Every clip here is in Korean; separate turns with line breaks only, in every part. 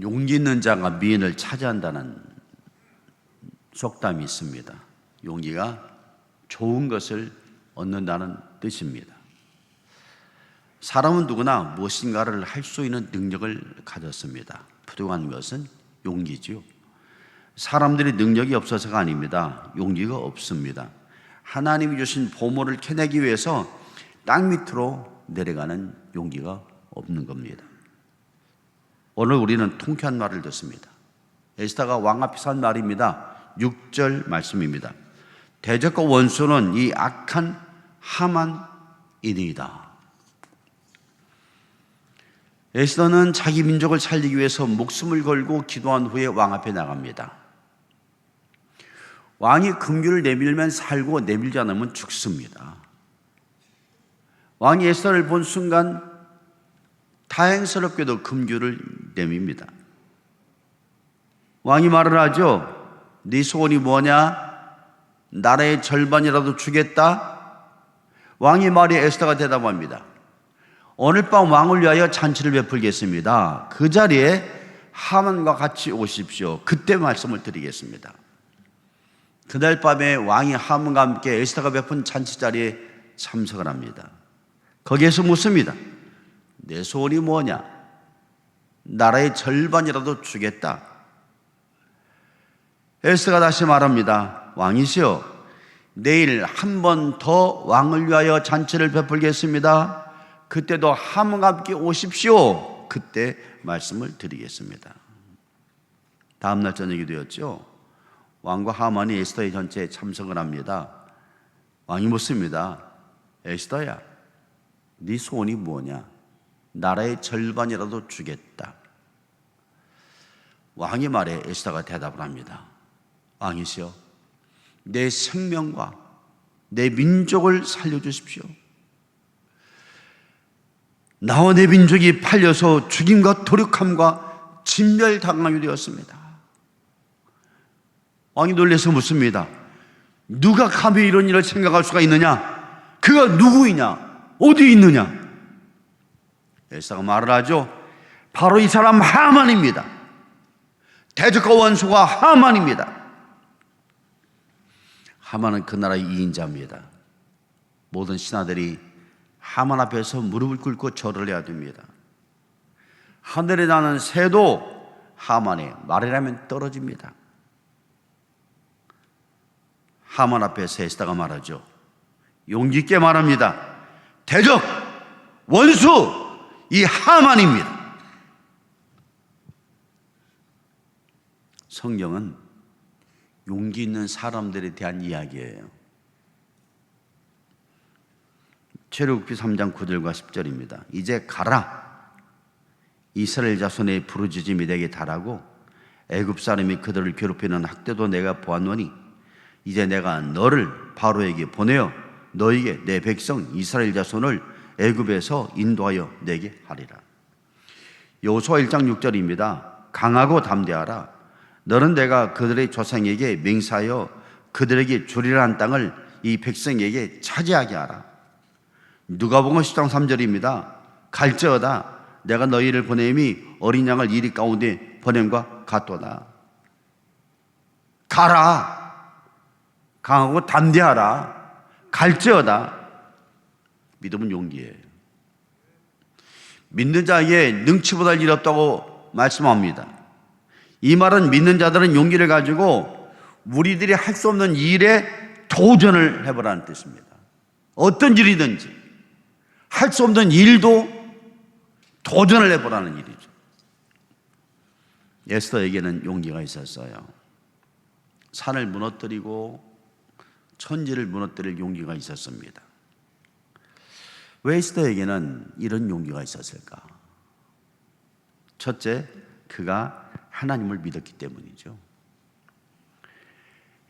용기 있는 자가 미인을 차지한다는 속담이 있습니다. 용기가 좋은 것을 얻는다는 뜻입니다. 사람은 누구나 무엇인가를 할 수 있는 능력을 가졌습니다. 부족한 것은 용기지요. 사람들이 능력이 없어서가 아닙니다. 용기가 없습니다. 하나님이 주신 보물을 캐내기 위해서 땅 밑으로 내려가는 용기가 없는 겁니다. 오늘 우리는 통쾌한 말을 듣습니다. 에스타가 왕 앞에 산 말입니다. 6절 말씀입니다. 대적과 원수는 이 악한 하만이니이다. 에스더는 자기 민족을 살리기 위해서 목숨을 걸고 기도한 후에 왕 앞에 나갑니다. 왕이 금규를 내밀면 살고 내밀지 않으면 죽습니다. 왕이 에스더를 본 순간 다행스럽게도 금규를 내밉니다. 왕이 말을 하죠. 네 소원이 뭐냐? 나라의 절반이라도 주겠다. 왕의 말에 에스더가 대답합니다. 오늘 밤 왕을 위하여 잔치를 베풀겠습니다. 그 자리에 하만과 같이 오십시오. 그때 말씀을 드리겠습니다. 그날 밤에 왕이 하만과 함께 에스더가 베푼 잔치 자리에 참석을 합니다. 거기에서 묻습니다. 내 소원이 뭐냐? 나라의 절반이라도 주겠다. 에스가 다시 말합니다. 왕이시여, 내일 한 번 더 왕을 위하여 잔치를 베풀겠습니다. 그때도 함께 오십시오. 그때 말씀을 드리겠습니다. 다음날 저녁이 되었죠. 왕과 하만이 에스더의 전체에 참석을 합니다. 왕이 묻습니다. 에스더야, 네 소원이 뭐냐? 나라의 절반이라도 주겠다. 왕의 말에 에스더가 대답을 합니다. 왕이시여, 내 생명과 내 민족을 살려주십시오. 나와 내 민족이 팔려서 죽임과 도륙함과 진멸당하게 되었습니다. 왕이 놀래서 묻습니다. 누가 감히 이런 일을 생각할 수가 있느냐? 그가 누구이냐? 어디 있느냐? 엘사가 말을 하죠. 바로 이 사람 하만입니다. 대적과 원수가 하만입니다. 하만은 그 나라의 이인자입니다. 모든 신하들이 하만 앞에서 무릎을 꿇고 절을 해야 됩니다. 하늘에 나는 새도 하만의 말이라면 떨어집니다. 하만 앞에 에스다가 말하죠. 용기 있게 말합니다. 대적, 원수, 이 하만입니다. 성경은 용기 있는 사람들에 대한 이야기예요. 최루기 3장 9절과 10절입니다. 이제 가라. 이스라엘 자손의 부르짖음이 내게 달하고 애굽 사람이 그들을 괴롭히는 학대도 내가 보았노니 이제 내가 너를 바로에게 보내어 너에게 내 백성 이스라엘 자손을 애굽에서 인도하여 내게 하리라. 여호수아 1장 6절입니다. 강하고 담대하라. 너는 내가 그들의 조상에게 맹사하여 그들에게 주리라는 땅을 이 백성에게 차지하게 하라. 누가복음 10장 3절입니다. 갈지어다 내가 너희를 보냄이 어린 양을 이리 가운데 보냄과 같도다. 가라. 강하고 담대하라. 갈지어다. 믿음은 용기예요. 믿는 자에게 능치보다 일 없다고 말씀합니다. 이 말은 믿는 자들은 용기를 가지고 우리들이 할 수 없는 일에 도전을 해보라는 뜻입니다. 어떤 일이든지 할 수 없는 일도 도전을 해보라는 일이죠. 에스더에게는 용기가 있었어요. 산을 무너뜨리고 천지를 무너뜨릴 용기가 있었습니다. 왜 에스더에게는 이런 용기가 있었을까? 첫째, 그가 하나님을 믿었기 때문이죠.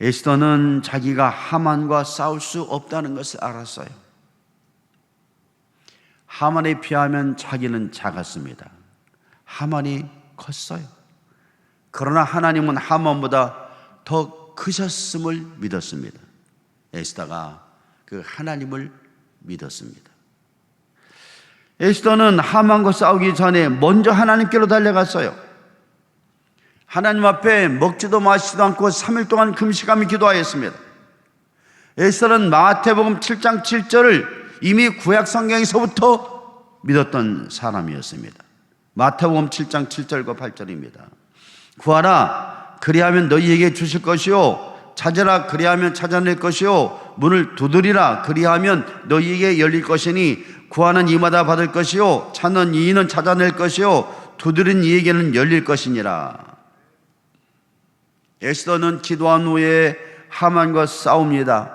에스더는 자기가 하만과 싸울 수 없다는 것을 알았어요. 하만에 비하면 자기는 작았습니다. 하만이 컸어요. 그러나 하나님은 하만보다 더 크셨음을 믿었습니다. 에스더가 그 하나님을 믿었습니다. 에스더는 하만과 싸우기 전에 먼저 하나님께로 달려갔어요. 하나님 앞에 먹지도 마시지도 않고 3일 동안 금식하며 기도하였습니다. 에스더는 마태복음 7장 7절을 이미 구약 성경에서부터 믿었던 사람이었습니다. 마태복음 7장 7절과 8절입니다. 구하라 그리하면 너희에게 주실 것이요 찾으라 그리하면 찾아낼 것이요 문을 두드리라 그리하면 너희에게 열릴 것이니 구하는 이마다 받을 것이요 찾는 이는 찾아낼 것이요 두드린 이에게는 열릴 것이니라. 에스더는 기도한 후에 하만과 싸웁니다.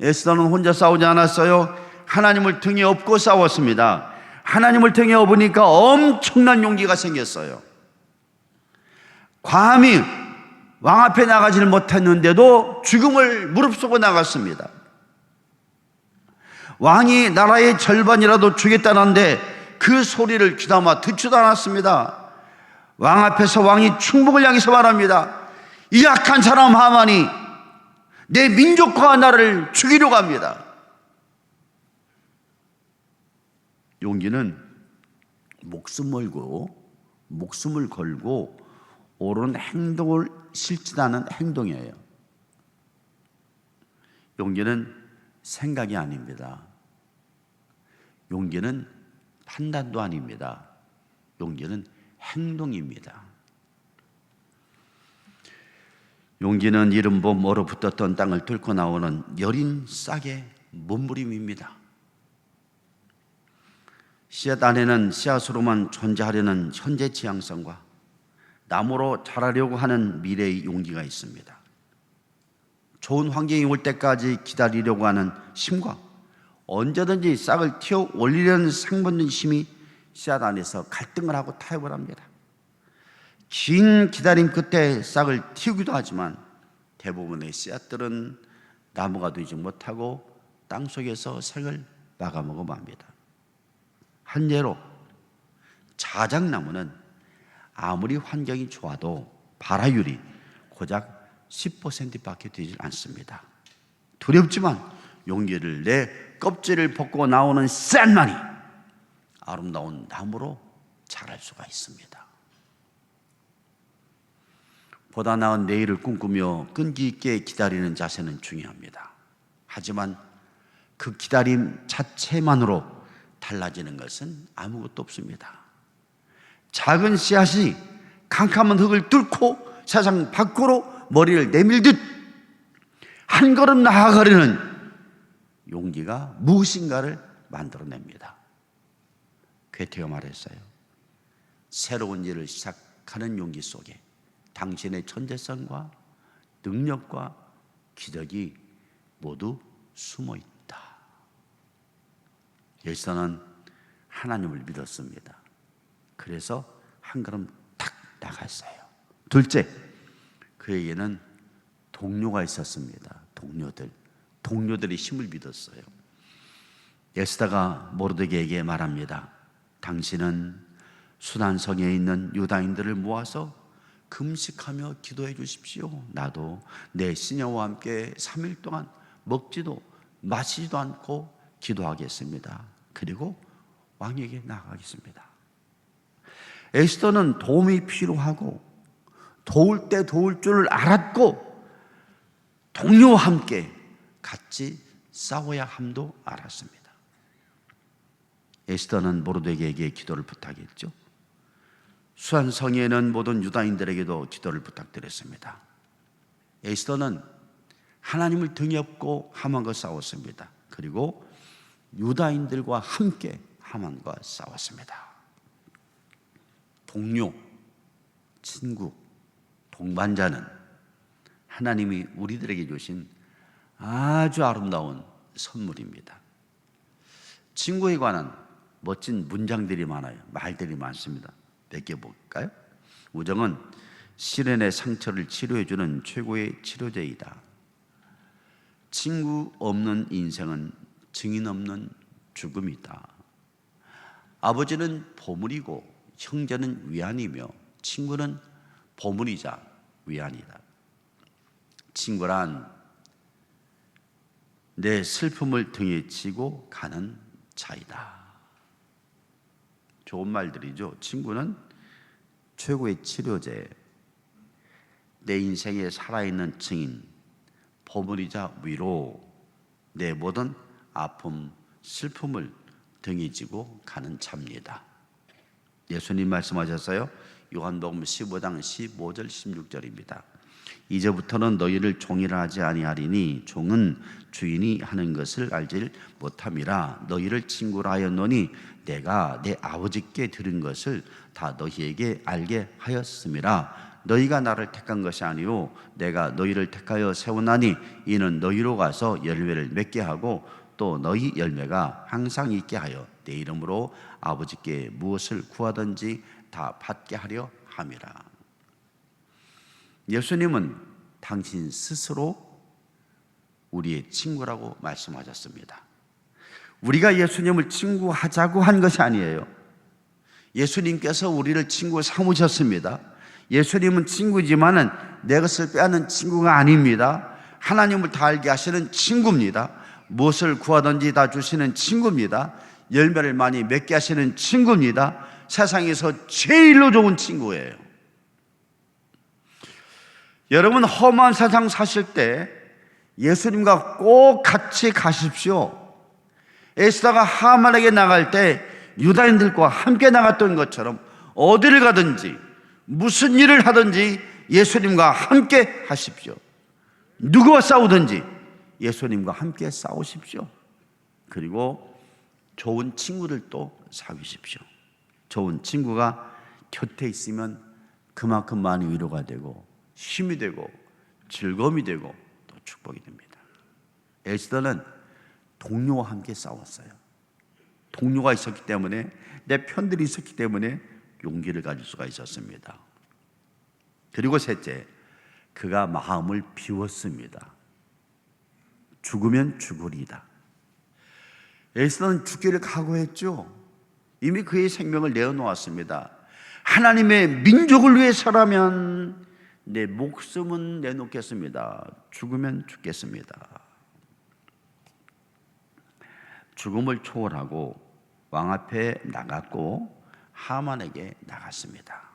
에스더는 혼자 싸우지 않았어요. 하나님을 등에 업고 싸웠습니다. 하나님을 등에 업으니까 엄청난 용기가 생겼어요. 감히 왕 앞에 나가지를 못했는데도 죽음을 무릅쓰고 나갔습니다. 왕이 나라의 절반이라도 주겠다는데 그 소리를 귀담아 듣지도 않았습니다. 왕 앞에서 왕이 충복을 향해서 말합니다. 이 약한 사람 하만이 내 민족과 나를 죽이려고 합니다. 용기는 목숨 걸고 목숨을 걸고 옳은 행동을 실천하는 행동이에요. 용기는 생각이 아닙니다. 용기는 판단도 아닙니다. 용기는 행동입니다. 용기는 이른보 멀어 붙었던 땅을 뚫고 나오는 여린 싹의 몸부림입니다. 씨앗 안에는 씨앗으로만 존재하려는 현재 지향성과 나무로 자라려고 하는 미래의 용기가 있습니다. 좋은 환경이 올 때까지 기다리려고 하는 심과 언제든지 싹을 튀어 올리려는 상본심이 씨앗 안에서 갈등을 하고 타협을 합니다. 긴 기다림 끝에 싹을 틔우기도 하지만 대부분의 씨앗들은 나무가 되지 못하고 땅 속에서 색을 마감하고 맙니다. 한 예로 자작나무는 아무리 환경이 좋아도 발화율이 고작 10%밖에 되지 않습니다. 두렵지만 용기를 내 껍질을 벗고 나오는 쌀만이 아름다운 나무로 자랄 수가 있습니다. 보다 나은 내일을 꿈꾸며 끈기 있게 기다리는 자세는 중요합니다. 하지만 그 기다림 자체만으로 달라지는 것은 아무것도 없습니다. 작은 씨앗이 캄캄한 흙을 뚫고 세상 밖으로 머리를 내밀듯 한 걸음 나아가려는 용기가 무엇인가를 만들어냅니다. 괴테가 말했어요. 새로운 일을 시작하는 용기 속에 당신의 천재성과 능력과 기적이 모두 숨어 있다. 열선은 하나님을 믿었습니다. 그래서 한 걸음 탁 나갔어요. 둘째, 그에게는 동료가 있었습니다. 동료들. 동료들이 힘을 믿었어요. 에스다가 모르드게에게 말합니다. 당신은 수단성에 있는 유다인들을 모아서 금식하며 기도해 주십시오. 나도 내 시녀와 함께 3일 동안 먹지도 마시지도 않고 기도하겠습니다. 그리고 왕에게 나가겠습니다. 에스더는 도움이 필요하고 도울 때 도울 줄을 알았고 동료와 함께 같이 싸워야 함도 알았습니다. 에스더는 모르드게에게 기도를 부탁했죠. 수한 성에는 모든 유다인들에게도 기도를 부탁드렸습니다. 에스더는 하나님을 등에 업고 하만과 싸웠습니다. 그리고 유다인들과 함께 하만과 싸웠습니다. 동료, 친구, 동반자는 하나님이 우리들에게 주신 아주 아름다운 선물입니다. 친구에 관한 멋진 문장들이 많아요. 말들이 많습니다. 몇 개 볼까요? 우정은 시련의 상처를 치료해주는 최고의 치료제이다. 친구 없는 인생은 증인 없는 죽음이다. 아버지는 보물이고 형제는 위안이며 친구는 보물이자 위안이다. 친구란 내 슬픔을 등에 지고 가는 자이다. 좋은 말들이죠. 친구는 최고의 치료제. 내 인생에 살아있는 증인, 보물이자 위로 내 모든 아픔, 슬픔을 등이 지고 가는 차입니다. 예수님 말씀하셨어요. 요한복음 15장 15절 16절입니다. 이제부터는 너희를 종이라 하지 아니하리니 종은 주인이 하는 것을 알지 못함이라. 너희를 친구라 하였노니 내가 내 아버지께 들은 것을 다 너희에게 알게 하였음이라. 너희가 나를 택한 것이 아니요 내가 너희를 택하여 세우나니 이는 너희로 가서 열매를 맺게 하고 또 너희 열매가 항상 있게 하여 내 이름으로 아버지께 무엇을 구하든지 다 받게 하려 함이라. 예수님은 당신 스스로 우리의 친구라고 말씀하셨습니다. 우리가 예수님을 친구하자고 한 것이 아니에요. 예수님께서 우리를 친구 삼으셨습니다. 예수님은 친구지만은 내 것을 빼앗는 친구가 아닙니다. 하나님을 다 알게 하시는 친구입니다. 무엇을 구하든지 다 주시는 친구입니다. 열매를 많이 맺게 하시는 친구입니다. 세상에서 제일로 좋은 친구예요. 여러분 험한 세상 사실 때 예수님과 꼭 같이 가십시오. 에스다가 하만에게 나갈 때 유다인들과 함께 나갔던 것처럼 어디를 가든지 무슨 일을 하든지 예수님과 함께 하십시오. 누구와 싸우든지 예수님과 함께 싸우십시오. 그리고 좋은 친구들도 사귀십시오. 좋은 친구가 곁에 있으면 그만큼 많이 위로가 되고 힘이 되고 즐거움이 되고 또 축복이 됩니다. 에스더는 동료와 함께 싸웠어요. 동료가 있었기 때문에 내 편들이 있었기 때문에 용기를 가질 수가 있었습니다. 그리고 셋째, 그가 마음을 비웠습니다. 죽으면 죽으리다. 에스더는 죽기를 각오했죠. 이미 그의 생명을 내어놓았습니다. 하나님의 민족을 위해서라면 내 목숨은 내놓겠습니다. 죽으면 죽겠습니다. 죽음을 초월하고 왕 앞에 나갔고 하만에게 나갔습니다.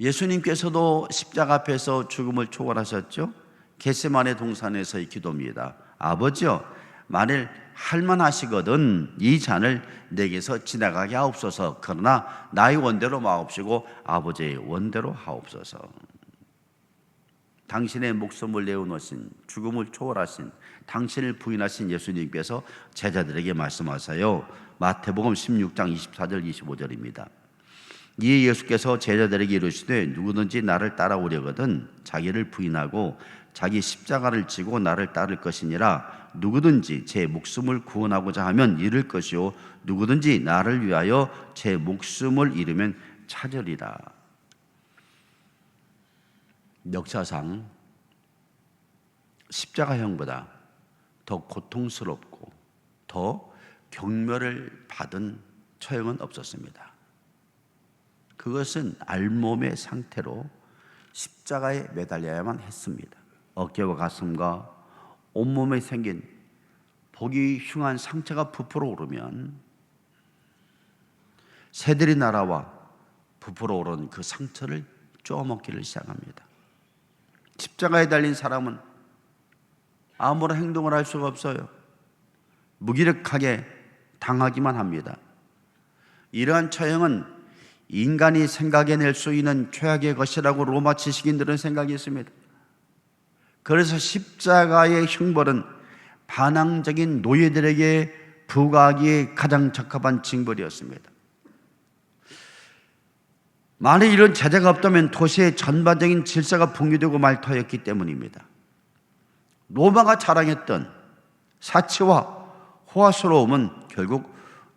예수님께서도 십자가 앞에서 죽음을 초월하셨죠. 겟세만의 동산에서의 기도입니다. 아버지여, 만일 할만하시거든 이 잔을 내게서 지나가게 하옵소서. 그러나 나의 원대로 마옵시고 아버지의 원대로 하옵소서. 당신의 목숨을 내어놓으신 죽음을 초월하신 당신을 부인하신 예수님께서 제자들에게 말씀하세요. 마태복음 16장 24절 25절입니다. 이에 예수께서 제자들에게 이르시되 누구든지 나를 따라오려거든 자기를 부인하고 자기 십자가를 지고 나를 따를 것이니라 누구든지 제 목숨을 구원하고자 하면 잃을 것이요 누구든지 나를 위하여 제 목숨을 잃으면 찾으리라 역사상 십자가형보다 더 고통스럽고 더 경멸을 받은 처형은 없었습니다. 그것은 알몸의 상태로 십자가에 매달려야만 했습니다. 어깨와 가슴과 온몸에 생긴 보기 흉한 상처가 부풀어 오르면 새들이 날아와 부풀어 오른 그 상처를 쪼먹기를 시작합니다. 십자가에 달린 사람은 아무런 행동을 할 수가 없어요. 무기력하게 당하기만 합니다. 이러한 처형은 인간이 생각해낼 수 있는 최악의 것이라고 로마 지식인들은 생각했습니다. 그래서 십자가의 형벌은 반항적인 노예들에게 부과하기에 가장 적합한 징벌이었습니다. 만약 이런 제재가 없다면 도시의 전반적인 질서가 붕괴되고 말터였기 때문입니다. 로마가 자랑했던 사치와 호화스러움은 결국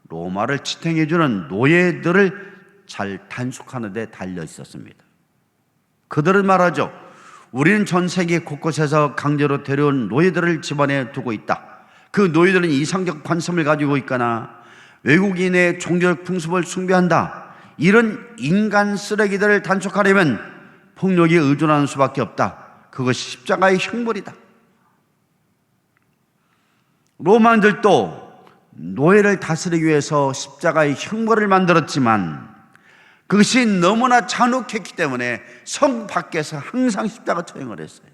로마를 지탱해주는 노예들을 잘 단속하는 데 달려 있었습니다. 그들은 말하죠. 우리는 전 세계 곳곳에서 강제로 데려온 노예들을 집안에 두고 있다. 그 노예들은 이상적 관심을 가지고 있거나 외국인의 종교적 풍습을 숭배한다. 이런 인간 쓰레기들을 단속하려면 폭력에 의존하는 수밖에 없다. 그것이 십자가의 형벌이다. 로마인들도 노예를 다스리기 위해서 십자가의 형벌을 만들었지만 그것이 너무나 잔혹했기 때문에 성 밖에서 항상 십자가 처형을 했어요.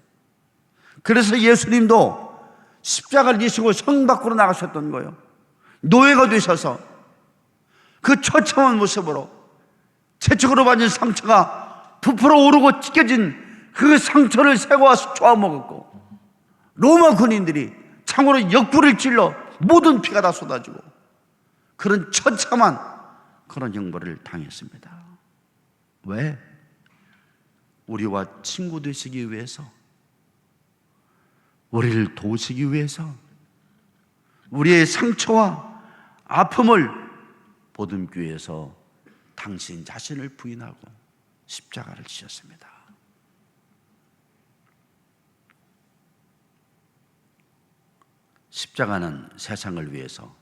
그래서 예수님도 십자가를 지시고 성 밖으로 나가셨던 거예요. 노예가 되셔서 그 처참한 모습으로 채찍으로 받은 상처가 부풀어 오르고 찢겨진 그 상처를 새고 와서 쪼아먹었고 로마 군인들이 창으로 역부를 찔러 모든 피가 다 쏟아지고 그런 처참한 그런 형벌을 당했습니다. 왜? 우리와 친구 되시기 위해서, 우리를 도우시기 위해서, 우리의 상처와 아픔을 보듬기 위해서 당신 자신을 부인하고 십자가를 지셨습니다. 십자가는 세상을 위해서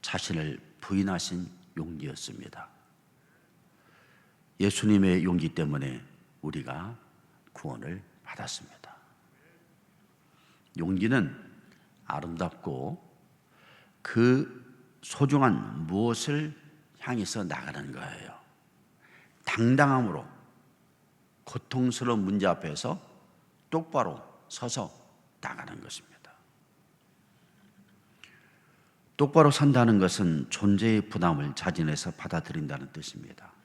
자신을 부인하신 용기였습니다. 예수님의 용기 때문에 우리가 구원을 받았습니다. 용기는 아름답고 그 소중한 무엇을 향해서 나가는 거예요. 당당함으로 고통스러운 문제 앞에서 똑바로 서서 나가는 것입니다. 똑바로 산다는 것은 존재의 부담을 자진해서 받아들인다는 뜻입니다.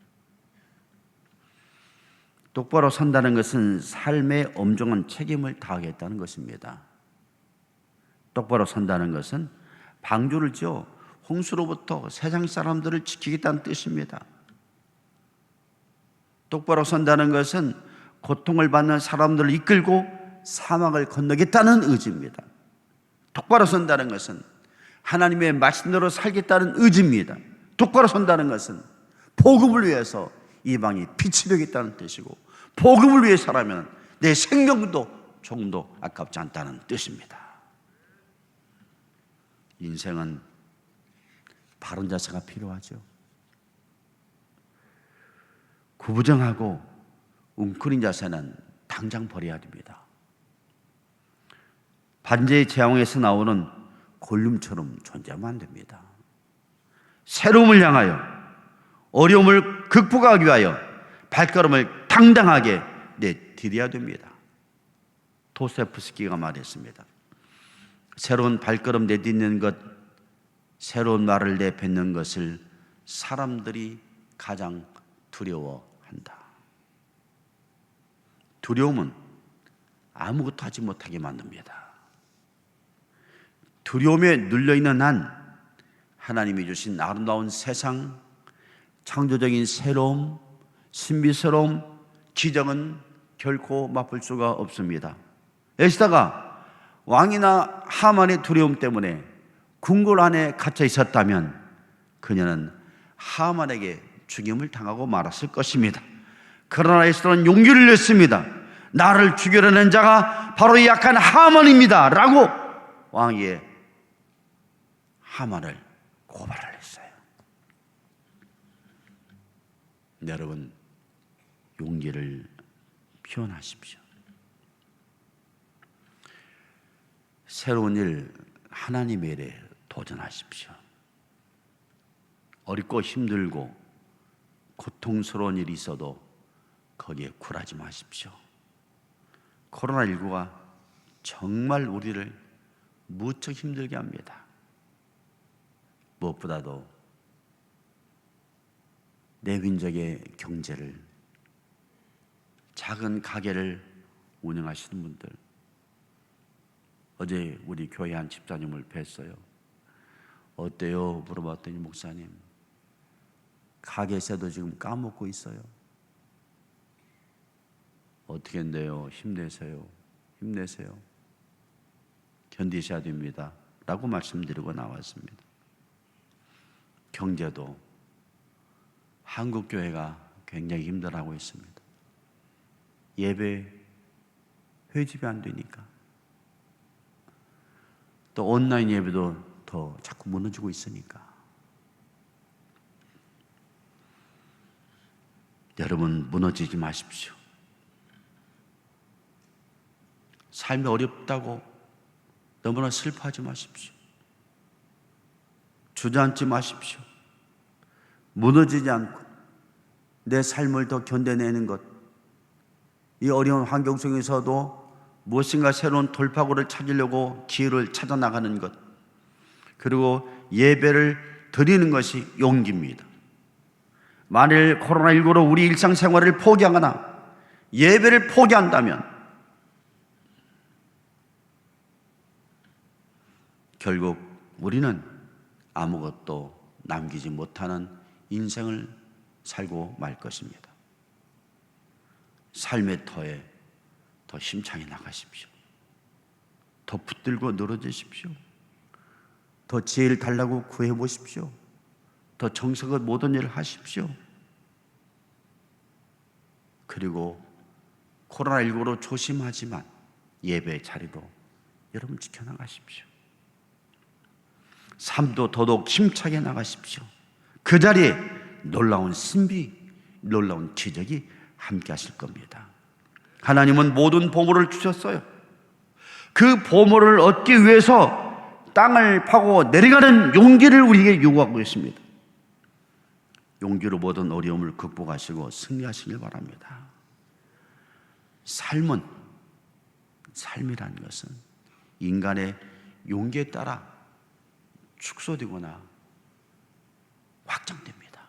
똑바로 산다는 것은 삶의 엄중한 책임을 다하겠다는 것입니다. 똑바로 산다는 것은 방주를 지어 홍수로부터 세상 사람들을 지키겠다는 뜻입니다. 똑바로 선다는 것은 고통을 받는 사람들을 이끌고 사막을 건너겠다는 의지입니다. 똑바로 선다는 것은 하나님의 말씀대로 살겠다는 의지입니다. 똑바로 선다는 것은 복음을 위해서 이방이 빛이 되겠다는 뜻이고 복음을 위해 살아면 내 생명도 조금도 아깝지 않다는 뜻입니다. 인생은 바른 자세가 필요하죠. 구부정하고 웅크린 자세는 당장 버려야 됩니다. 반제의 재앙에서 나오는 골룸처럼 존재하면 안 됩니다. 새로움을 향하여 어려움을 극복하기 위하여 발걸음을 당당하게 내디뎌야 됩니다. 도세프스키가 말했습니다. 새로운 발걸음 내딛는 것, 새로운 말을 내뱉는 것을 사람들이 가장 두려워한다. 두려움은 아무것도 하지 못하게 만듭니다. 두려움에 눌려 있는 한 하나님이 주신 아름다운 세상, 창조적인 새로움, 신비스러움, 기적은 결코 맛볼 수가 없습니다. 에스다가 왕이나 하만의 두려움 때문에 궁궐 안에 갇혀 있었다면 그녀는 하만에게 죽임을 당하고 말았을 것입니다. 그러나 에스더는 용기를 냈습니다. 나를 죽이려는 자가 바로 이 약한 하만입니다. 라고 왕위에 하만을 고발을 했어요. 여러분, 용기를 표현하십시오. 새로운 일, 하나님의 일에 도전하십시오. 어렵고 힘들고 고통스러운 일이 있어도 거기에 굴하지 마십시오. 코로나19가 정말 우리를 무척 힘들게 합니다. 무엇보다도 내빈족의 경제를 작은 가게를 운영하시는 분들 어제 우리 교회 한 집사님을 뵀어요. 어때요? 물어봤더니 목사님 가게세도 지금 까먹고 있어요. 어떻게 한대요? 힘내세요. 힘내세요. 견디셔야 됩니다. 라고 말씀드리고 나왔습니다. 경제도 한국 교회가 굉장히 힘들어하고 있습니다. 예배 회집이 안 되니까 또 온라인 예배도 더 자꾸 무너지고 있으니까 여러분 무너지지 마십시오. 삶이 어렵다고 너무나 슬퍼하지 마십시오. 주저앉지 마십시오. 무너지지 않고 내 삶을 더 견뎌내는 것, 이 어려운 환경 속에서도 무엇인가 새로운 돌파구를 찾으려고 기회를 찾아 나가는 것, 그리고 예배를 드리는 것이 용기입니다. 만일 코로나19로 우리 일상생활을 포기하거나 예배를 포기한다면 결국 우리는 아무것도 남기지 못하는 인생을 살고 말 것입니다. 삶의 터에 더 힘차게 나가십시오. 더 붙들고 늘어지십시오. 더 지혜를 달라고 구해 보십시오. 더 정성껏 모든 일을 하십시오. 그리고 코로나19로 조심하지만 예배 자리도 여러분 지켜나가십시오. 삶도 더더욱 힘차게 나가십시오. 그 자리에 놀라운 신비, 놀라운 기적이 함께 하실 겁니다. 하나님은 모든 보물을 주셨어요. 그 보물을 얻기 위해서 땅을 파고 내려가는 용기를 우리에게 요구하고 있습니다. 용기로 모든 어려움을 극복하시고 승리하시길 바랍니다. 삶은 삶이라는 것은 인간의 용기에 따라 축소되거나 확장됩니다.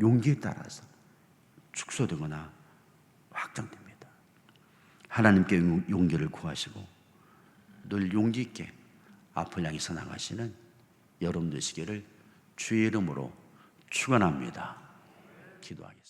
용기에 따라서 축소되거나 확장됩니다. 하나님께 용- 용기를 구하시고 늘 용기 있게 앞을 향해서 나가시는 여러분 되시기를 주의 이름으로 축원합니다. 기도하겠습니다.